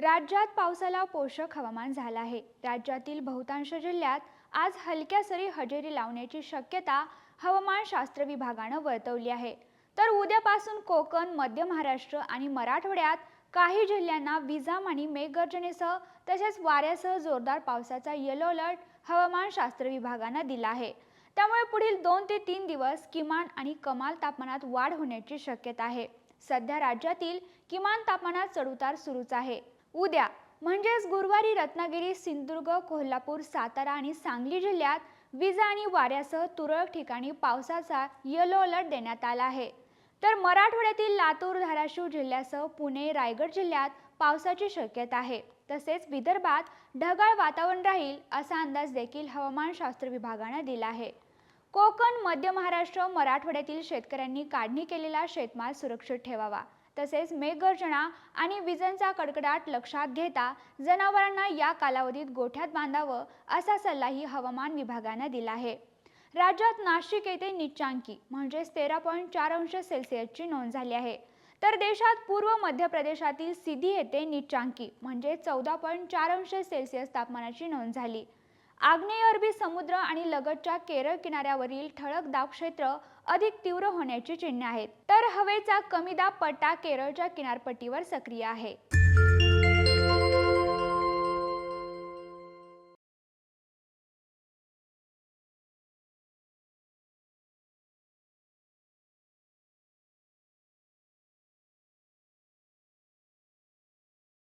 राज्यात पावसाला पोषक हवामान झालं आहे. राज्यातील बहुतांश जिल्ह्यात आज हलक्या सरी हजेरी लावण्याची शक्यता हवामानशास्त्र विभागानं वर्तवली आहे. तर उद्यापासून कोकण मध्य महाराष्ट्र आणि मराठवाड्यात काही जिल्ह्यांना विजाम आणि मेघगर्जनेसह तसेच वाऱ्यासह जोरदार पावसाचा येलो अलर्ट हवामानशास्त्र विभागानं दिला आहे. त्यामुळे पुढील दोन ते तीन दिवस किमान आणि कमाल तापमानात वाढ होण्याची शक्यता आहे. सध्या राज्यातील किमान तापमानात चढउतार सुरूच आहे. उद्या म्हणजेच गुरुवारी रत्नागिरी सिंधुदुर्ग कोल्हापूर सातारा आणि सांगली जिल्ह्यात विजा आणि वाऱ्यासह तुरळक ठिकाणी पावसाचा येलो अलर्ट देण्यात आला आहे. तर मराठवाड्यातील लातूर धाराशिव जिल्ह्यासह पुणे रायगड जिल्ह्यात पावसाची शक्यता आहे. तसेच विदर्भात ढगाळ वातावरण राहील असा अंदाज देखील हवामानशास्त्र विभागानं दिला आहे. कोकण मध्य महाराष्ट्र मराठवाड्यातील शेतकऱ्यांनी काढणी केलेला शेतमाल सुरक्षित ठेवावा. तसेच मेघगर्जना आणि विजांचा कडकडाट लक्षात घेता जनावरांना या कालावधीत गोठ्यात बांधावं असा सल्लाही हवामान विभागानं दिला आहे. राज्यात नाशिक येथे निचांकी म्हणजेच तेरा पॉईंट चार अंश सेल्सिअसची नोंद झाली आहे. तर देशात पूर्व मध्य प्रदेशातील सिधी येथे निचांकी म्हणजे चौदा पॉईंट चार अंश सेल्सिअस तापमानाची नोंद झाली. आग्नेय अरबी समुद्र आणि लगतच्या केरळ किनाऱ्यावरील ठळक दाब क्षेत्र अधिक तीव्र होण्याची चिन्हे आहेत. तर हवेचा कमी दाब पट्टा केरळच्या किनारपट्टीवर सक्रिय आहे.